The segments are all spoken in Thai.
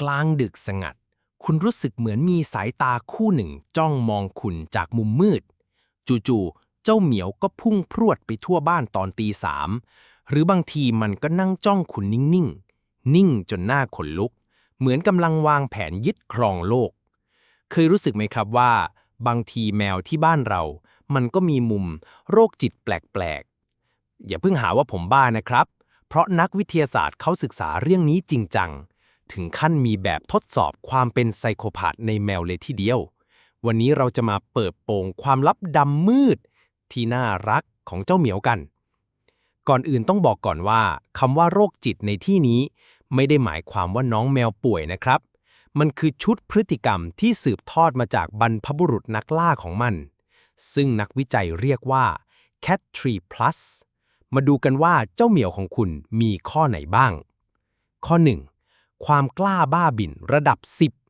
กลางดึกสงัด คุณรู้สึกเหมือนมีสายตาคู่หนึ่งจ้องมองคุณจากมุมมืด จู่ๆ เจ้าเหมียวก็พุ่งพรวดไปทั่วบ้านตอนตีสามหรือบางทีมันก็นั่งจ้องคุณนิ่งๆ นิ่งจนหน้าขนลุก เหมือนกำลังวางแผนยึดครองโลก เคยรู้สึกไหมครับว่า บางทีแมวที่บ้านเรา มันก็มีมุมโรคจิตแปลกๆ อย่าเพิ่งหาว่าผมบ้านะครับ เพราะนักวิทยาศาสตร์เขาศึกษาเรื่องนี้จริงจัง ถึงขั้นมีแบบทดสอบความเป็นไซโคพาธในแมวเลยทีเดียว วันนี้เราจะมาเปิดโปงความลับดำมืด ที่น่ารักของเจ้าเหมียวกัน ก่อนอื่นต้องบอกก่อนว่าคำว่าโรคจิตในที่นี้ ไม่ได้หมายความว่าน้องแมวป่วยนะครับ มันคือชุดพฤติกรรมที่สืบทอดมาจากบรรพบุรุษนักล่าของมัน ซึ่งนักวิจัยเรียกว่า cat tree plus มาดูกันว่าเจ้าเหมียวของคุณมีข้อไหนบ้าง ข้อ 1. ความกล้าบ้าบิ่นระดับ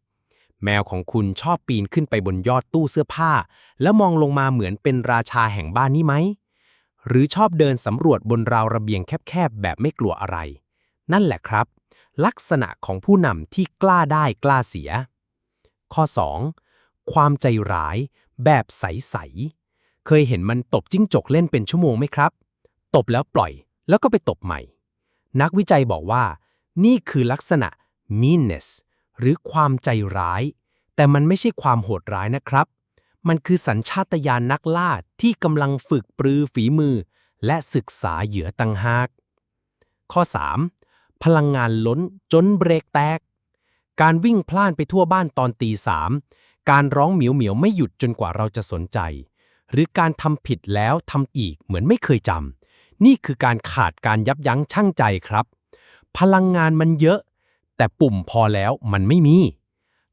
10 แมวของคุณชอบปีนขึ้นไปบนยอดตู้เสื้อผ้า แล้วมองลงมาเหมือนเป็นราชาแห่งบ้านนี้ไหม หรือชอบเดินสำรวจบนราวระเบียงแคบๆ แบบไม่กลัวอะไร นั่นแหละครับ ลักษณะของผู้นำที่กล้าได้กล้าเสีย ข้อ 2. ความใจร้าย แบบใสๆเคยเห็นมันตบจิ้งจกเล่นเป็นชั่วโมงไหมครับ ตบแล้วปล่อย แล้วก็ไปตบใหม่ นักวิจัยบอกว่า นี่คือลักษณะ meanness หรือความใจร้าย แต่มันไม่ใช่ความโหดร้ายนะครับ มันคือสัญชาตญาณนักล่าที่กำลังฝึกปรือฝีมือ และศึกษาเหยื่อตังหาก ข้อ 3. พลังงานล้นจนเบรกแตก การวิ่งพล่านไปทั่วบ้านตอนตีสามการร้องเหมียวเหมียวไม่หยุดจนกว่าเราจะสนใจ หรือการทำผิดแล้วทำอีกเหมือนไม่เคยจำนี่คือการขาดการยับยั้งชั่งใจครับ พลังงานมันเยอะ แต่ปุ่มพอแล้วมันไม่มี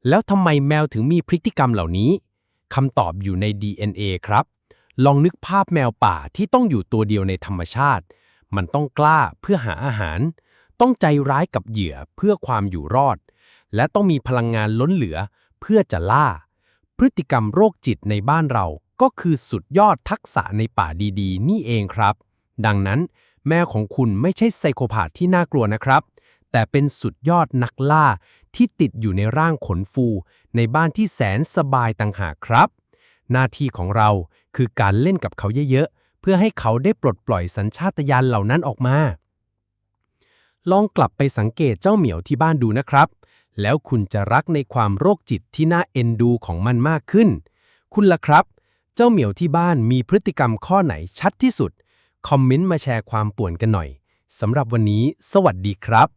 แล้วทำไมแมวถึงมีพฤติกรรมเหล่านี้คำตอบอยู่ใน DNA ครับ ลองนึกภาพแมวป่าที่ต้องอยู่ตัวเดียวในธรรมชาติ มันต้องกล้าเพื่อหาอาหาร ต้องใจร้ายกับเหยื่อเพื่อความอยู่รอด และต้องมีพลังงานล้นเหลือเพื่อจะล่า พฤติกรรมโรคจิตในบ้านเราก็คือสุดยอดทักษะในป่าดีๆ นี่เองครับ ดังนั้น แมวของคุณไม่ใช่ไซโคพาธที่น่ากลัวนะครับ แต่เป็นสุดยอดนักล่าที่ติดอยู่ในร่างขนฟู ในบ้านที่แสนสบายต่างหากครับ หน้าที่ของเราคือการเล่นกับเขาเยอะๆ เพื่อให้เขาได้ปลดปล่อยสัญชาตญาณเหล่านั้นออกมา ลองกลับไปสังเกตเจ้าเหมียวที่บ้านดูนะครับ แล้วคุณจะรักในความโรคจิตที่น่าเอ็นดูของมันมากขึ้น คุณล่ะครับ เจ้าเหมียวที่บ้านมีพฤติกรรมข้อไหนชัดที่สุด คอมเมนต์มาแชร์ความป่วนกันหน่อยสำหรับวันนี้ สวัสดีครับ